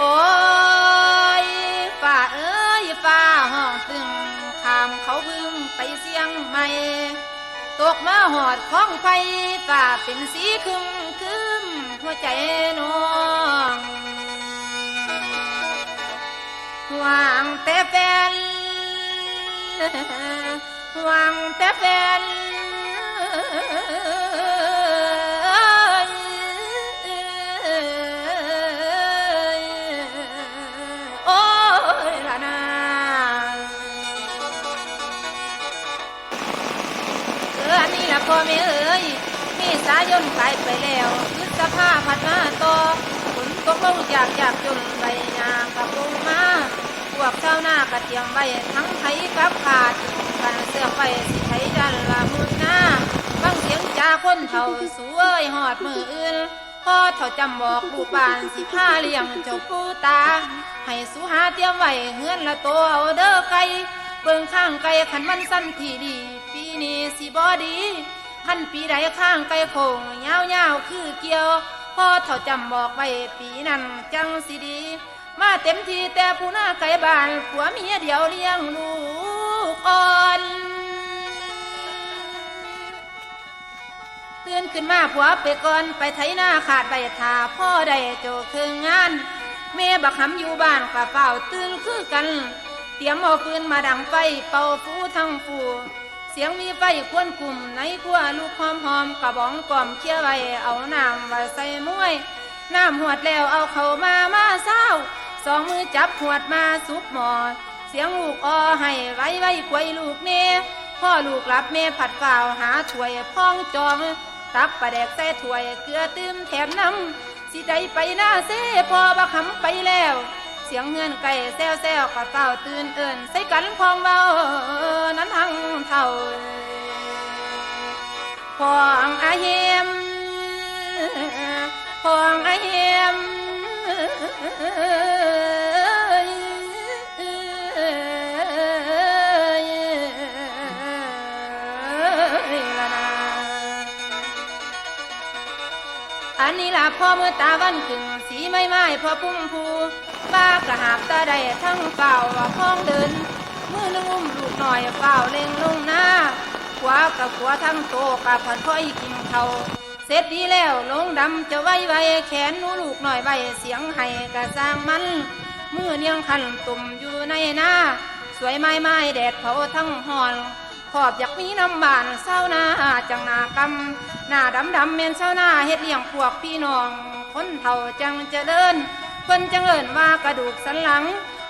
โอ้ยฝ่าเอ้ยฝ่าห้องตึงขามเขาพึ่งไปเสียงใหม่ตกมาหอดข้องไฟฝ่าเป็นสีคึมคึมหัวใจน้องหวังแต่แฟนหวังแต่แฟน พ่อแม่เอ้ยมีสายนไปไปแล้วคือสภาพัดมาต่อฝนตกลงจากจากจนใบยางกับลงมาพวกชาวนาก็เตรียมไว้ทั้งไถกับขาดกันเสื้อไปสิไถดันละมุดหน้าฟังเสียงจาคนเท่าสวยหอดมืออื่นพ่อเท่าจำบอกลูกบานสิพาเลี้ยงเจ้าปูตา ให้สุหาเตรียมไว้เฮือนละตัวเอาเด้อไก่เบิ่งข้างไก่ขันมันสั้นที่ดี ปีนี้สิบอดีขันปีใดข้างไก่โคงยาวยาวคือเกี่ยวพ่อเท่าจำบอกไว้ปีนั้นจังสิดี มาเต็มทีแต่ผู้หน้าไก่บ้านผัวเมียเดียวเลี้ยงลูกอ่อนตื่นขึ้นมาผัวไปก่อนไปไถนาขาดใบทาพ่อได้โจคืองานแม่บักหำอยู่บ้านก็เฝ้าตื่นคือกัน เตรียมเอาฟืนมาดังไฟเป่าฟูทั้งฟู เสียงมีไฟควนกลุ่มในขั้วลูกหอมหอมกระบองกล่อมเคี่ยวไว้เอาน้ำไว้ใส่มวยน้ำหวดแล้วเอาเข้ามามาเศร้าสองมือจับหวดมาซุปหมอ เสียงลูกออให้ไว้ไว้ควยลูกเน่พ่อลูกรับเม่ผัดฝ่าวหาถ้วยพ้องจอง ตักปลาแดกใส่ถ้วยเกลือตื้มแถมน้ำสิได้ไปหน้าเซ่พอบักหำไปแล้ว สียงเฮือนไก่แซวแซวๆกะเฝ้าตื่นเอินใส่กันพองเบานั้นทั้งเท่าพองอาเฮมพองอาเฮมละนาอันนี้ล่ะพ่อมือตาวันขึ้นสีไม่ไม้พอพุ่มพู ป้ากระหาบตาได้ทั้งเฝ้าว่าพ้องเดิน มือนึงอุ้มลูกหน่อยเฝ้าเล็งลงหน้าขวากับขวาทั้งโตกับผันพ่อยกินเขาเสร็จดีแล้วลงดำจะไว้ไว้แขนนูลูกหน่อยไว้เสียงให้กระสร้างมันมือเนียงคันตุ่มอยู่ในหน้า สวยไม้ไม้แดดเผาทั้งหอนขอบอยากมีน้ำบานเศร้าหน้าจังหนากำหน้าดำดำเมนเศร้าหน้าเฮ็ดเลี้ยงพวกพี่น้อง คนเฒ่าจังจะเจริญ เพิ่นจังเอิญว่ากระดูกสันหลัง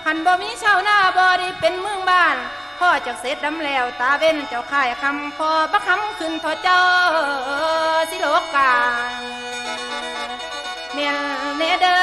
หันบ่มีชาวนาบ่ได้เป็นเมืองบ้าน พ่อจากเสร็จดำแล้วตาเว้นเจ้าข่ายคำพอประคำขึ้นทอเจ้าสิโลกาเมียนเนเดอ